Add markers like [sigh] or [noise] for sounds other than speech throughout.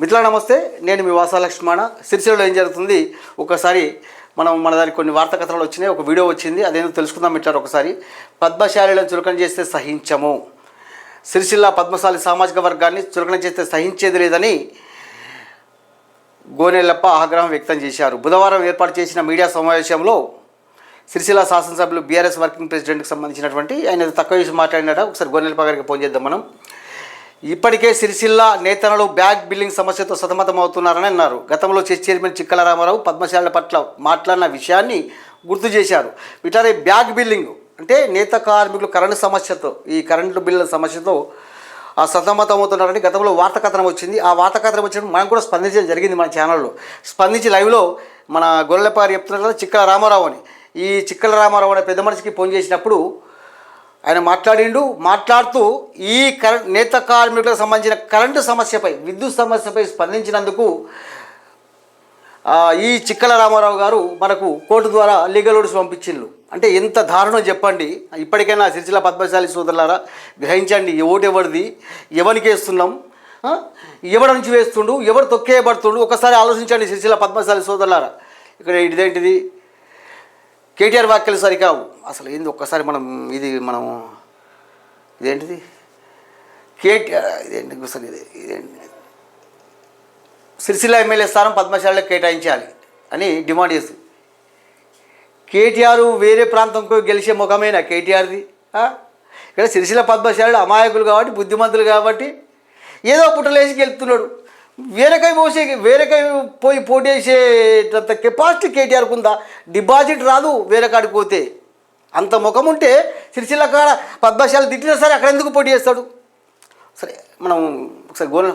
మిత్రుల నమస్తే. నేను మీ వాసా లక్ష్మణ సిరిసిల్లలో ఏం జరుగుతుంది? ఒకసారి మనం మన దానికి కొన్ని వార్తా కథనాలు వచ్చినాయి. ఒక వీడియో వచ్చింది. అదేంటో తెలుసుకుందాం మిట్లారు ఒకసారి. పద్మశాలిలను చులకన చేస్తే సహించము. సిరిసిల్ల పద్మశాలి సామాజిక వర్గాన్ని చులకన చేస్తే సహించేది లేదని గోనెల్లప్ప ఆగ్రహం వ్యక్తం చేశారు. బుధవారం ఏర్పాటు చేసిన మీడియా సమావేశంలో సిరిసిల్ల శాసనసభ్యులు బీఆర్ఎస్ వర్కింగ్ ప్రెసిడెంట్కి సంబంధించినటువంటి ఆయన తక్కువ విషయం మాట్లాడినాడు? ఒకసారి గోనెలప్ప గారికి ఫోన్ చేద్దాం మనం. ఇప్పటికే సిరిసిల్ల నేతలు బ్యాగ్ బిల్లింగ్ సమస్యతో సతమతమవుతున్నారని అన్నారు. గతంలో చెస్ చైర్మన్ చిక్కల రామారావు పద్మశాల పట్ల మాట్లాడిన విషయాన్ని గుర్తు చేశారు. ఇట్లానే బ్యాగ్ బిల్లింగ్ అంటే నేత కార్మికులు కరెంటు సమస్యతో ఈ కరెంటు బిల్లుల సమస్యతో ఆ సతమతమవుతున్నారని గతంలో వార్త కథనం వచ్చింది. ఆ వార్త కథనం వచ్చినప్పుడు మనం కూడా స్పందించడం జరిగింది మన ఛానల్లో. స్పందించి లైవ్లో మన గొర్రెలపారి చెప్తున్నారు కదా చిక్కల రామారావు అని. ఈ చిక్కల రామారావు అనే పెద్ద మనిషికి ఫోన్ చేసినప్పుడు ఆయన మాట్లాడిండు మాట్లాడుతూ ఈ కరెంట్ నేత కార్మికులకు సంబంధించిన కరెంటు సమస్యపై విద్యుత్ సమస్యపై స్పందించినందుకు ఈ చిక్కల రామారావు గారు మనకు కోర్టు ద్వారా లీగల్ నోటీస్ పంపించిండ్రు. అంటే ఎంత దారుణం చెప్పండి. ఇప్పటికైనా సిరిసిల్ల పద్మశాలి సోదరులారా గ్రహించండి ఓటు ఎవరిది ఎవరికి వేస్తున్నాం ఆ? ఎవరి నుంచి వేస్తుండు ఎవరు తొక్కేయబడుతుండు ఒకసారి ఆలోచించండి సిరిసిల్ల పద్మశాలి సోదరులారా. ఇక్కడ ఇదేంటిది? కేటీఆర్ వ్యాఖ్యలు సరికావు. అసలు ఏంది ఒక్కసారి మనం ఇది మనం ఇదేంటిది? కేటీఆర్ ఇదేంటి అసలు ఇది? ఇదేంటి? సిరిసిల్ల ఎమ్మెల్యే స్థానం పద్మశాలలో కేటాయించాలి అని డిమాండ్ చేస్తుంది. కేటీఆర్ వేరే ప్రాంతంకు గెలిచే ముఖమేనా కేటీఆర్ది? ఇక్కడ సిరిసిల్ల పద్మశాలలో అమాయకులు కాబట్టి బుద్ధిమంతులు కాబట్టి ఏదో పుట్టలేసి గెలుపుతున్నాడు. వేరేకై పోసే వేరేకై పోయి పోటీ చేసేటంత కెపాసిటీ కేటీఆర్కు ఉందా? డిపాజిట్ రాదు వేరే కాడికి పోతే. అంత ముఖం ఉంటే సిరిసిల్ల కాడ పద్మశాల తిట్టినా సరే అక్కడ ఎందుకు పోటీ చేస్తాడు? సరే మనం ఒకసారి గోల్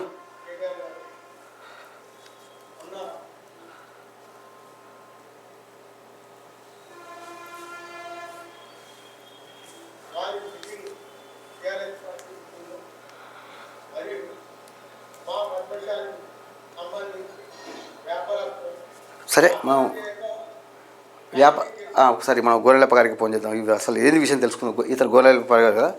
వారి మీటింగ్ టీఆర్ఎస్ పార్టీ మీటింగ్లో మరియు మా పద్మశాలకు సంబంధించి వ్యాపారస్తులు సరే మనం వ్యాప ఒకసారి మనం గోరెలప్ప గారికి ఫోన్ చేద్దాం. ఇవి అసలు ఏది విషయం తెలుసుకుందాం? ఇతను గోరెలప్ప గారు కదా?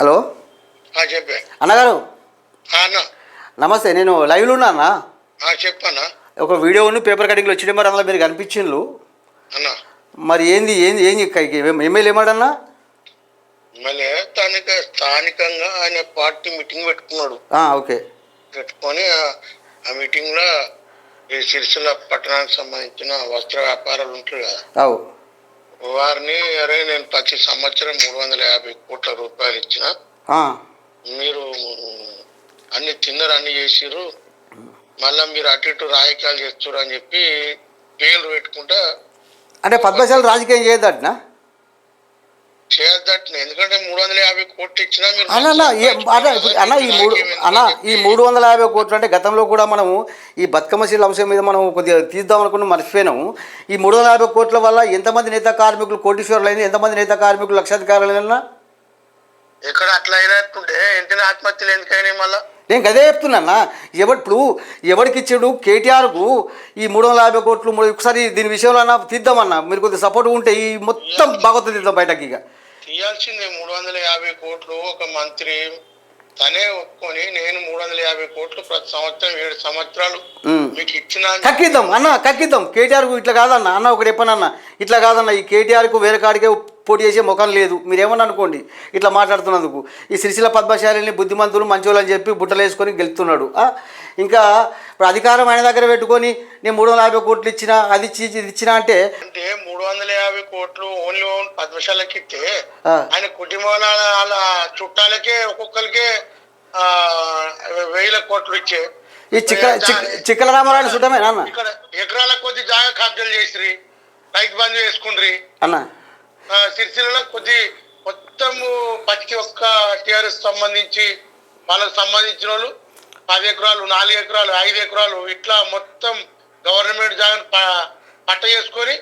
హలో? అన్నగారు నమస్తే నేను లైవ్లో ఉన్నా అన్న? చెప్పన్న ఒక వీడియో ఉన్న పేపర్ కటింగ్లో వచ్చిండే మరి అందులో మీరు కనిపించిండ్రు మరి ఏంది ఏంది ఏంది ఎమ్మెల్యే ఏమాడన్నా మళ్ళీ స్థానిక స్థానికంగా ఆయన పార్టీ మీటింగ్ పెట్టుకున్నాడు. ఓకే. పెట్టుకొని ఆ- ఆ మీటింగ్లో ఈ సిరిసిల్ల పట్టణానికి సంబంధించిన వస్త్ర వ్యాపారాలు ఉంటారు కదా. వారిని అరే నేను ప్రతి సంవత్సరం మూడు వందల యాభై కోట్ల రూపాయలు ఇచ్చిన. మీరు అన్ని తిన్నరు అన్ని చేసిర్రు. మళ్ళా మీరు అటు ఇటు రాజకీయాలు చేస్తున్నారు అని చెప్పి పేర్లు పెట్టుకుంటా అంటే పద్మశాల రాజకీయం చేయదట్నా చేయొద్దట్టు ఎందుకంటే మూడు వందల యాభై కోట్లు ఇచ్చినా మీరు ఇప్పుడు అన్న ఈ మూడు అన్న ఈ మూడు వందల యాభై కోట్లు అంటే గతంలో కూడా మనము ఈ బతుకమ్మ శీల అంశం మీద మనం కొద్దిగా తీద్దాం అనుకుని మర్చిపోయినాము. ఈ మూడు వందల యాభై కోట్ల వల్ల ఎంతమంది నేత కార్మికులు కోటీశ్వరులు అయింది ఎంతమంది నేత కార్మికులు లక్షాధికారులు అయినా ఎక్కడ అట్లా అయినట్టుంటే వెంటనే ఆత్మహత్యలు ఎందుకైనా మళ్ళా? నేను గదే చెప్తున్నా ఎవరు ఇప్పుడు ఎవరికి ఇచ్చాడు? కేటీఆర్కు ఈ మూడు వందల యాభై కోట్లు ఒకసారి దీని విషయంలో అన్న తీద్దామన్నా. మీరు కొద్దిగా సపోర్ట్ ఉంటే ఈ మొత్తం బాగోతుంది తీద్దాం బయటకి ఇక. తీయాల్సిందే మూడు వందల యాభై కోట్లు ఒక మంత్రి తనే ఒప్పుకొని నేను మూడు వందల యాభై కోట్లు ప్రతి సంవత్సరం ఏడు సంవత్సరాలు. మీకు ఇచ్చిన కక్కిద్దాం అన్న కక్కిద్దాం కేటీఆర్కు ఇట్లా కాదన్న అన్న ఒకటి చెప్పనన్న ఇట్లా కాదన్న ఈ కేటీఆర్కు వేరే కాడికే పోటీ చేసే ముఖం లేదు. మీరు ఏమన్నా అనుకోండి ఇట్లా మాట్లాడుతున్నందుకు. ఈ సిరిసిల్ల పద్మశాలిని బుద్ధిమంతులు మంచోళ్ళు అని చెప్పి బుట్టలు వేసుకొని గెలుతున్నాడు? ఇంకా ఇప్పుడు అధికారం ఆయన దగ్గర పెట్టుకొని నేను మూడు వందల యాభై కోట్లు ఇచ్చిన అది ఇచ్చి ఇది ఇచ్చిన అంటే అంటే మూడు వందల యాభై కోట్లు ఓన్లీ ఓన్ పద్మశాలకి ఇస్తే ఆయన కుటుంబాల చుట్టాలకే ఒక్కొక్కరికే వేల కోట్లు ఇచ్చే. ఈ చిక్క చిక్క చిక్కల రామారాయణ సుట్టమే నాన్న ఇక్కడ ఎకరాల కొద్ది జాగా కబ్జాలు చేసిరి రైతు బంధు వేసుకుండ్రి. అన్న సిరిసిల్లలో కొద్ది మొత్తము ప్రతి ఒక్క టీఆర్ఎస్ సంబంధించి వాళ్ళకి సంబంధించిన వాళ్ళు పది ఎకరాలు నాలుగు ఎకరాలు ఐదు ఎకరాలు ఇట్లా మొత్తం గవర్నమెంట్ జాగా పట్ట చేసుకొని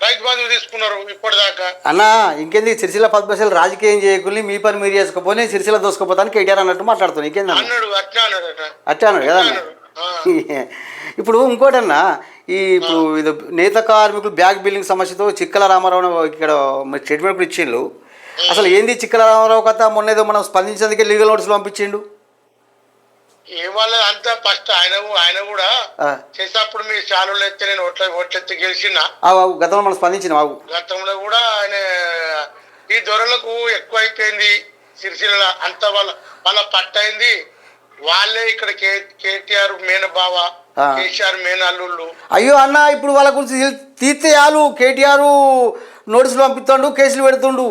రైతు బంధు తీసుకున్నారు ఇప్పటిదాకా. అన్న ఇంకేంది? సిరిసిల్ల పద్మశాలి రాజకీయం చేయకుండా మీ పని మీరు చేసుకోపోతే సిరిసిల్ల దోసుకుపోతాను కేటీఆర్ అన్నట్టు మాట్లాడుతున్నాను ఇంకేందన్న అన్నాడు అట్లా అన్నాడు అట్లా అన్నాడు. కదా. [laughs] ఇప్పుడు ఇంకోటన్నా ఈ ఇప్పుడు ఇది నేత కార్మికులు బ్యాగ్ బిల్డింగ్ సమస్యతో చిక్కల రామారావు ఇక్కడ మరి స్టేట్మెంట్ కూడా ఇచ్చిండు. అసలు ఏంది చిక్కల రామారావు కథ? మొన్న ఏదో మనం స్పందించేందుకే లీగల్ నోటీసులు పంపించిండు. ఏ వాళ్ళ అంతా ఫస్ట్ ఆయన ఆయన కూడా చేసినప్పుడు మీ చాలు ఎత్తే నేను ఓట్ల ఓట్లెత్తి గెలిచిన. గతంలో మనం స్పందించిన బాబు గతంలో కూడా ఆయన ఈ దొరలకు ఎక్కువ అయిపోయింది సిరిసిల్ల అంత వాళ్ళ వాళ్ళ పట్టయింది వాళ్ళే ఇక్కడ కేటీఆర్ మేన బావ ఆ. కేసీఆర్ మేన అల్లుళ్ళు అయ్యో అన్న ఇప్పుడు వాళ్ళ గురించి తీస్తే చాలు కేటీఆర్ నోటీసులు పంపిస్తుండు కేసులు పెడుతుండు.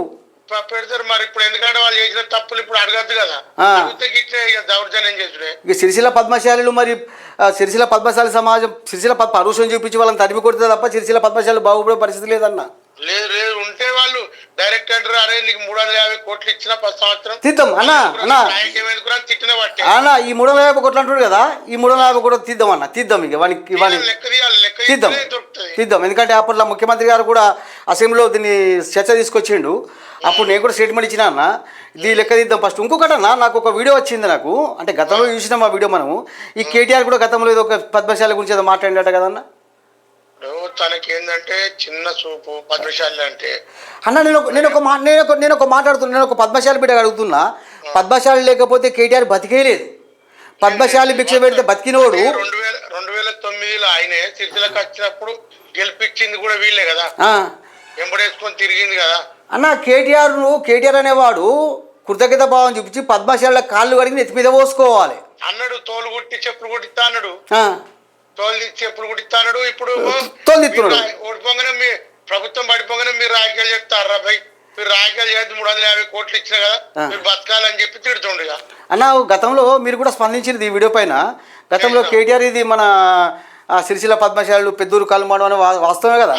పెడతారు మరి. ఇప్పుడు ఎందుకంటే వాళ్ళు చేసిన తప్పులు ఇప్పుడు అడగద్దు కదా. దౌర్జన్యం చేసుడే ఇక సిరిసిల్ల పద్మశాలిలు మరి ఆ, సిరిసిల్ల పద్మశాలి సమాజం సిరిసిల్ల పద్మ పరుషం చూపించి వాళ్ళని తరిమి కొడితే తప్ప సిరిసిల్ల పద్మశాలి బాగుపడే పరిస్థితి లేదన్న. లేదు లేదు. ఉంటే వాళ్ళు డైరెక్ట్ అంటారు అరే నీకు మూడు వందల యాభై కోట్లు ఇచ్చిన పది సంవత్సరం తీద్దాం. అన్న అన్న. తిట్టిన బట్టే అన్న ఈ మూడు వందల యాభై కోట్లు అంటాడు కదా ఈ మూడు వందల యాభై కోట్లు తీద్దాం అన్న తీద్దాం ఇక వానికి వానికి. తీద్దాం. తీద్దాం. ఎందుకంటే అప్పట్లో ముఖ్యమంత్రి గారు కూడా అసెంబ్లీలో దీన్ని చర్చ తీసుకొచ్చిండు. అప్పుడు నేను కూడా స్టేట్మెంట్ ఇచ్చిన అన్న ఇది లెక్క తీద్దాం ఫస్ట్. ఇంకొకటి అన్న నాకు ఒక వీడియో వచ్చింది నాకు అంటే గతంలో చూసినాం ఆ వీడియో మనము. ఈ కేటీఆర్ కూడా గతంలో ఏదో ఒక పద్మశాల గురించి ఏదో మాట్లాడినట్ట కదన్న తనకి ఏంటంటే చిన్న చూపు పద్మశాలి అంటే. అన్న నేను ఒక నేను ఒక నేను ఒక నేను ఒక మాట్లాడుతున్నా నేను ఒక పద్మశాలి బిడ్డ అడుగుతున్నా. పద్మశాలి లేకపోతే కేటీఆర్ బతికేయలేదు. పద్మశాలి భిక్ష పెడితే బతికినోడు. రెండు వేల రెండు వేల తొమ్మిదిలో ఆయనే సిరిసిలకు వచ్చినప్పుడు గెలిపించింది కూడా వీళ్ళే కదా. వెంబడేసుకొని తిరిగింది కదా. అన్న కేటీఆర్ కేటీఆర్ అనేవాడు కృతజ్ఞత భావం చూపించి పద్మశాల కాళ్ళు కడిగి నెత్తి మీద పోసుకోవాలి. అన్నాడు తోలు కుట్టి చెప్పులు కుట్టిస్తా అన్నాడు. తోలు చెప్పులు కుట్టిస్తా అన్నాడు ఇప్పుడు రా- ఓడిపోగానే మీ ప్రభుత్వం పడిపోగానే మీరు రాజకీయాలు చెప్తారా భయ్? మీరు రాజకీయాలు చేస్తే మూడు వందల యాభై కోట్లు ఇచ్చిన కదా. మీరు బతకాలని చెప్పి తిడుతుండగా అన్న గతంలో మీరు కూడా స్పందించింది ఈ వీడియో పైన. గతంలో కేటీఆర్ ఇది మన సిరిసిల్ల పద్మశాలలు పెద్దూరు కల్మాడు అనే వాస్తవమే కదా?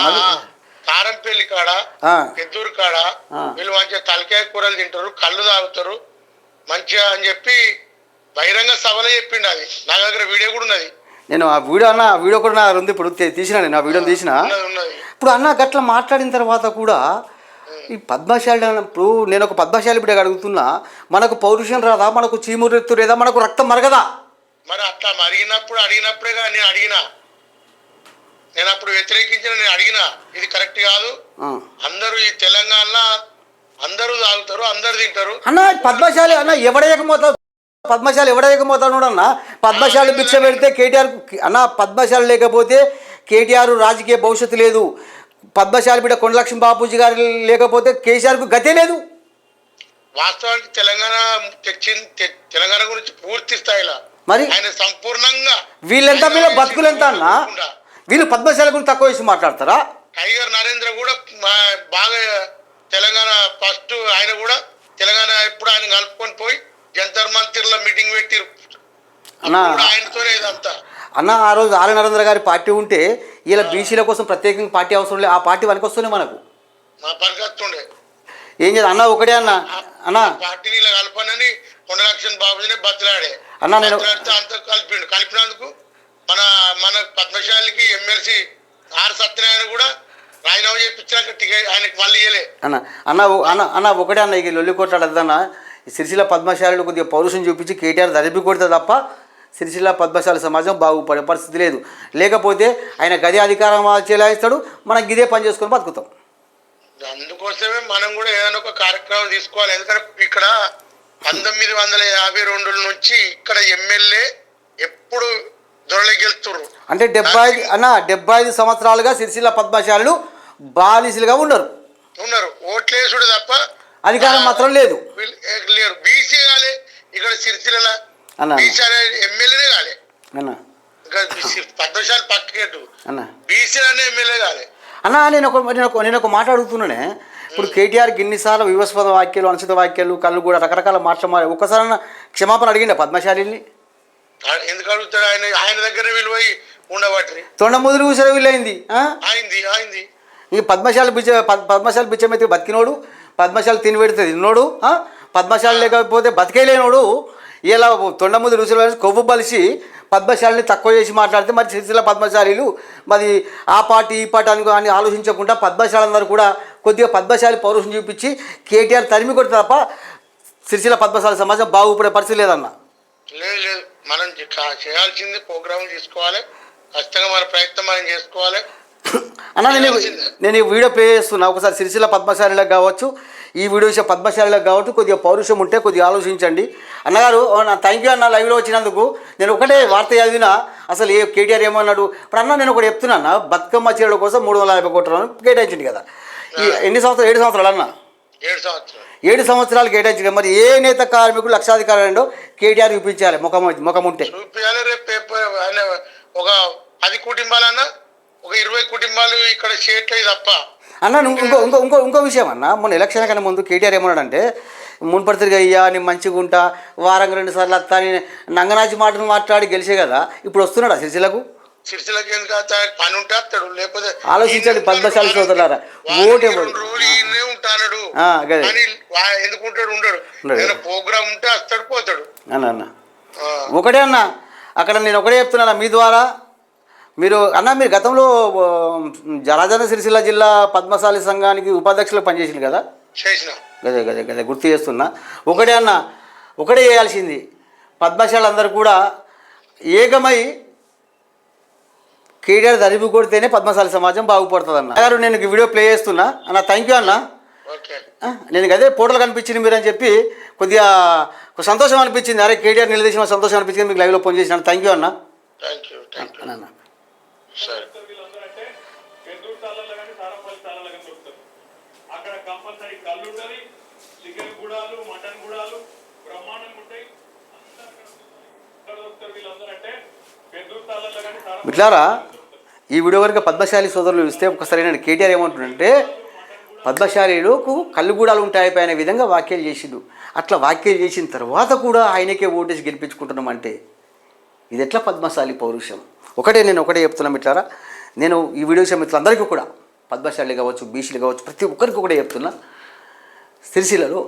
కారంపల్లి కాడ పెద్దూరు కాడ. వీళ్ళు మంచిగా తలకాయ కూరలు తింటారు కళ్ళు తాగుతారు మంచిగా అని చెప్పి బహిరంగ సభలో చెప్పిండు అది. నా దగ్గర వీడియో కూడా ఉన్నది. నేను ఆ వీడియో అన్న ఆ వీడియో కూడా నా ఉంది. ఇప్పుడు తీసిన నేను ఆ వీడియోని తీసిన. ఇప్పుడు అన్న గట్ల మాట్లాడిన తర్వాత కూడా ఈ పద్మశాలి అన్నప్పుడు నేను ఒక పద్మశాలి బిడ్డ అడుగుతున్నా మనకు పౌరుషం రాదా? మనకు చీమురెత్తు లేదా? మనకు రక్తం మరగదా? మరి అట్లా మరిగినప్పుడు అడిగినప్పుడేగా నేను అడిగినా. నేను అప్పుడు వ్యతిరేకించిన నేను అడిగినా. ఇది కరెక్ట్ కాదు. అందరూ ఈ తెలంగాణలో అందరూ తాగుతారు అందరు తింటారు. అన్న పద్మశాలి అన్న ఎవడేయకమోతాడు పద్మశాలి ఎవడేయకమోతాడు అన్న? పద్మశాలి భిక్ష పెడితే కేటీఆర్ అన్న పద్మశాలి లేకపోతే కేటీఆర్ రాజకీయ భవిష్యత్తు లేదు. పద్మశాలి బిడ్డ కొండలక్ష్మి బాపూజీ గారు లేకపోతే కేసీఆర్కు గతే లేదు. వాస్తవానికి తెలంగాణ తెచ్చింది తె- తెలంగాణ గురించి పూర్తి స్థాయిలో మరి ఆయన సంపూర్ణంగా వీళ్ళెంత వీళ్ళ బతుకులు ఎంత అన్న? వీళ్ళు పద్మశాలి గురించి తక్కువ వేసి మాట్లాడతారా? టైగర్ నరేంద్ర కూడా బాగా తెలంగాణ ఫస్ట్ ఆయన కూడా తెలంగాణ ఎప్పుడు ఆయన కలుపుకొని పోయి జంతర్ మంత్రిలో మీటింగ్ పెట్టి అన్న. ఆయనతోనే ఇదంతా. అన్న ఆ రోజు ఆర్య నరేంద్ర గారి పార్టీ ఉంటే ఇలా బీసీల కోసం ప్రత్యేకంగా పార్టీ అవసరం లేదు ఆ పార్టీ వరకు వస్తుంది మనకు ఏం చేద్దాం అన్న ఒకటే అన్న. అన్న. పార్టీని ఇలా కలపనని కొండలక్ష్మణ్ బాబుజీని బతిలాడే. అన్నా, నేను- అంత కలిపిండు. కలిపినందుకు మన మన పద్మశాలికి ఎమ్మెల్సీ ఆర్ సత్యనారాయణ కూడా రాజీనామా చేయించినాక టికెట్ ఆయనకి మళ్ళీ ఇయ్యలే. అన్న అన్న అన్న అన్న ఒకటే అన్న ఇక లొల్లి కొట్లాడద్దన్న సిరిసిల్ల పద్మశాలలో కొద్దిగా పౌరుషం చూపించి కేటీఆర్ దరిపి కొడితే తప్ప సిరిసిల్ల పద్మశాల సమాజం బాగుపడే పరిస్థితి లేదు. లేకపోతే ఆయన గది అధికారం చెలాయిస్తాడు మనం గిదే పని చేసుకొని బతుకుతాం. అందుకోసమే మనం కూడా ఏదైనా ఒక కార్యక్రమం తీసుకోవాలి. ఎందుకంటే ఇక్కడ పంతొమ్మిది వందల యాభై రెండు నుంచి ఇక్కడ ఎమ్మెల్యే ఎప్పుడు దొరలే గెలుతున్నారు అంటే డెబ్బై ఐదు అన్న డెబ్బై ఐదు సంవత్సరాలుగా సిరిసిల్ల పద్మశాలలు బానిసలుగా ఉన్నారు. ఉన్నారు. ఓట్లేసుడు తప్ప అధికారం మాత్రం లేదు. లేరు. బీసీ కాలే ఇక్కడ సిరిసిల్ల ఎమ్మెల్యేనే కాలే. అన్న. పద్మశాలి పక్కకెట్టు అన్న. బీసీ అనే ఎమ్మెల్యే కాలే. అన్న నేను ఒక నేను ఒక నేను ఒక మాట అడుగుతున్నానే. ఇప్పుడు కేటీఆర్ గిన్నిసార్లు వివస్పద వాక్యాలు అనుచిత వాక్యాలు కళ్ళు కూడా రకరకాల మార్చ ఒక్కసారి క్షమాపణ అడిగిండ పద్మశాలిని? ఎందుకు అడుగుతాడు? ఆయన ఆయన దగ్గర పోయి ఉండబట్టి తొండ ముదురు ఊసర వీలైంది ఆయింది ఆయింది ఇంక పద్మశాలి బిచ్చ పద్- పద్మశాలి బిచ్చమైతే బతికినోడు పద్మశాల తిని పెడితే తిన్నోడు పద్మశాల లేకపోతే బతికేలేనోడు. ఇలా తొండ ముందు రుచులు కొవ్వు బలిసి పద్మశాలిని తక్కువ చేసి మాట్లాడితే మరి సిరిసిల్ల పద్మశాలీలు మరి ఆ పార్టీ ఈ పార్టీ అని అని ఆలోచించకుండా పద్మశాలందరూ కూడా కొద్దిగా పద్మశాలి పౌరుషం చూపించి కేటీఆర్ తరిమి కొడితే తప్ప సిరిసిల్ల పద్మశాలి సమాజం బాగుపడే పరిస్థితి లేదన్న. లేదు లేదు. మనం చేయాల్సింది ప్రోగ్రామ్ తీసుకోవాలి. ఖచ్చితంగా మన ప్రయత్నం మనం చేసుకోవాలి. అన్న నేను నేను ఈ వీడియో ప్లే చేస్తున్నా. ఒకసారి సిరిసిల్ల పద్మశాలిలకు కావచ్చు ఈ వీడియో విషయం పద్మశాలిలకు కావచ్చు కొద్దిగా పౌరుషం ఉంటే కొద్దిగా ఆలోచించండి. అన్నగారు థ్యాంక్ యూ అన్న లైవ్లో వచ్చినందుకు నేను ఒకటే వార్త చదివిన అసలు ఏ కేటీఆర్ ఏమన్నాడు? ఇప్పుడు అన్న నేను ఒకటి చెప్తున్నా అన్న బతుకమ్మ చీరల కోసం మూడు వందల యాభై కోట్ల కేటాయించింది కదా. ఈ ఎన్ని సంవత్సరాలు ఏడు సంవత్సరాలు అన్న? ఏడు సంవత్సరాలు. ఏడు సంవత్సరాలు కేటాయించింది మరి ఏ నేత కార్మికుడు లక్షాధికారులు ఏంటో కేటీఆర్ చూపించాలి. ముఖం ముఖం ఉంటే. ఒక పది కుటుంబాలన్నా ఒక ఇరవై కుటుంబాలు ఇక్కడ చేయట్లేదు తప్ప. అన్న ఇంకో ఇంకో ఇంకో ఇంకో విషయం అన్న. మొన్న ఎలక్షన్ కన్నా ముందు కేటీఆర్ ఏమన్నాడంటే మున్పడితిరిగా అయ్యా నేను మంచిగా ఉంటా వారంగా రెండు సార్లు వస్తా అని నంగనాచి మాటలు మాట్లాడి గెలిచే కదా ఇప్పుడు వస్తున్నాడా సిరిసిలకు సిరిసిలకి ఎందుకు? పని ఉంటే వస్తాడు లేకపోతే ఆలోచించండి, పద్మశాలి సోదరులారా. ఓటు ఉంటాడు ఆ, గదే. అని వా- ఎందుకు ఉంటాడు? ఉండడు. ఉండడు. ఏదైనా ప్రోగ్రామ్ ఉంటే వస్తాడు పోతాడు. అన్న అన్న. ఒకటే అన్న అక్కడ నేను ఒకటే చెప్తున్నాను మీ ద్వారా మీరు అన్న మీరు గతంలో జరాజన సిరిసిల్ల జిల్లా పద్మశాలి సంఘానికి ఉపాధ్యక్షులు పనిచేసింది కదా? గదే గదే గదే గుర్తు చేస్తున్నా. ఒకటే అన్న ఒకటే చేయాల్సింది. పద్మశాల అందరూ కూడా ఏకమై కేటీఆర్ తరిమి కొడితేనే పద్మశాలి సమాజం బాగుపడుతుంది అన్న గారు నేను వీడియో ప్లే చేస్తున్నా. అన్న థ్యాంక్ యూ అన్న. నేను అదే ఫోటోలు కనిపించింది మీరు అని చెప్పి కొద్దిగా సంతోషం అనిపించింది. అరే కేటీఆర్ నిలదీసిన సంతోషం అనిపించింది. మీకు లైవ్లో ఫోన్ చేసిన. థ్యాంక్ యూ అన్న. థ్యాంక్ యూ అన్న. సరే. వీళ్ళందరూ అంటే పెద్దూరు తాళాలు కానీ సారంపల్లి తాళాలు కానీ దొరుకుతారు. అక్కడ కంపల్సరీ కళ్ళు ఉంటుంది చికెన్ గుడాలు మటన్ గుడాలు బ్రహ్మాండంగా ఉంటాయి. దొరుకుతారు అంటే పెద్దూరు తాళాలు కానీ ఈ వీడియో కనుక పద్మశాలి సోదరులు ఇస్తే ఒకసారి నేను కేటీఆర్ ఏమంటుండంటే పద్మశాలీలకు కళ్ళుగూడాలు ఉంటాయి అనే విధంగా వ్యాఖ్యలు చేసిండు. అట్లా వ్యాఖ్యలు చేసిన తర్వాత కూడా ఆయనకే ఓటేసి గెలిపించుకుంటున్నామంటే ఇది ఎట్లా పద్మశాలి పౌరుషం? ఒకటే నేను ఒకటే చెప్తున్నా మిట్లారా నేను ఈ వీడియో విషయం మిత్రులందరికీ కూడా పద్మశాలి కావచ్చు బీసీలు కావచ్చు ప్రతి ఒక్కరికి కూడా చెప్తున్నా. సిరిసిల్లలో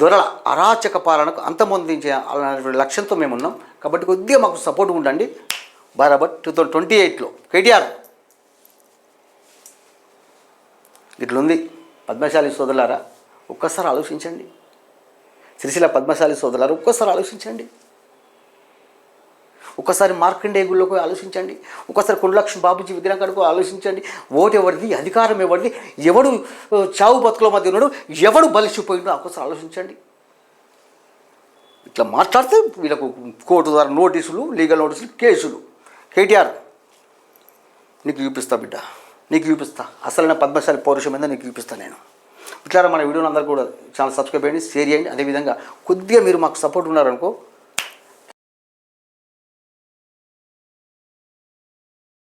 దొరల అరాచక పాలనకు అంతమొందించే అలాంటి లక్ష్యంతో మేము ఉన్నాం కాబట్టి కొద్దిగా మాకు సపోర్ట్ ఉండండి. బరాబర్ టూ థౌజండ్ ట్వంటీ ఎయిట్లో కేటీఆర్. ఇట్లుంది. పద్మశాలి సోదరులారా ఒక్కసారి ఆలోచించండి. సిరిసిల పద్మశాలి సోదరులారా ఒక్కసారి ఆలోచించండి. ఒకసారి మార్కండే గుళ్ళకు ఆలోచించండి. ఒకసారి కుండలక్ష్మి బాబుజీ విగ్రహం కడుకు ఆలోచించండి. ఓటు ఎవరిది? అధికారం ఎవరిది? ఎవడు చావు బతుకుల మధ్య ఉన్నాడు? ఎవడు బలిసిపోయిండు ఒక్కసారి ఆలోచించండి. ఇట్లా మాట్లాడితే వీళ్ళకు కోర్టు ద్వారా నోటీసులు లీగల్ నోటీసులు కేసులు. కేటీఆర్ నీకు చూపిస్తా బిడ్డ. నీకు చూపిస్తా. అసలైన పద్మశాలి పౌరుషం మీద నీకు చూపిస్తా నేను. ఇట్లా మన వీడియోని అందరూ కూడా ఛానల్ సబ్స్క్రైబ్ చేయండి షేర్ చేయండి. అదేవిధంగా కొద్దిగా మీరు మాకు సపోర్ట్ ఉన్నారనుకో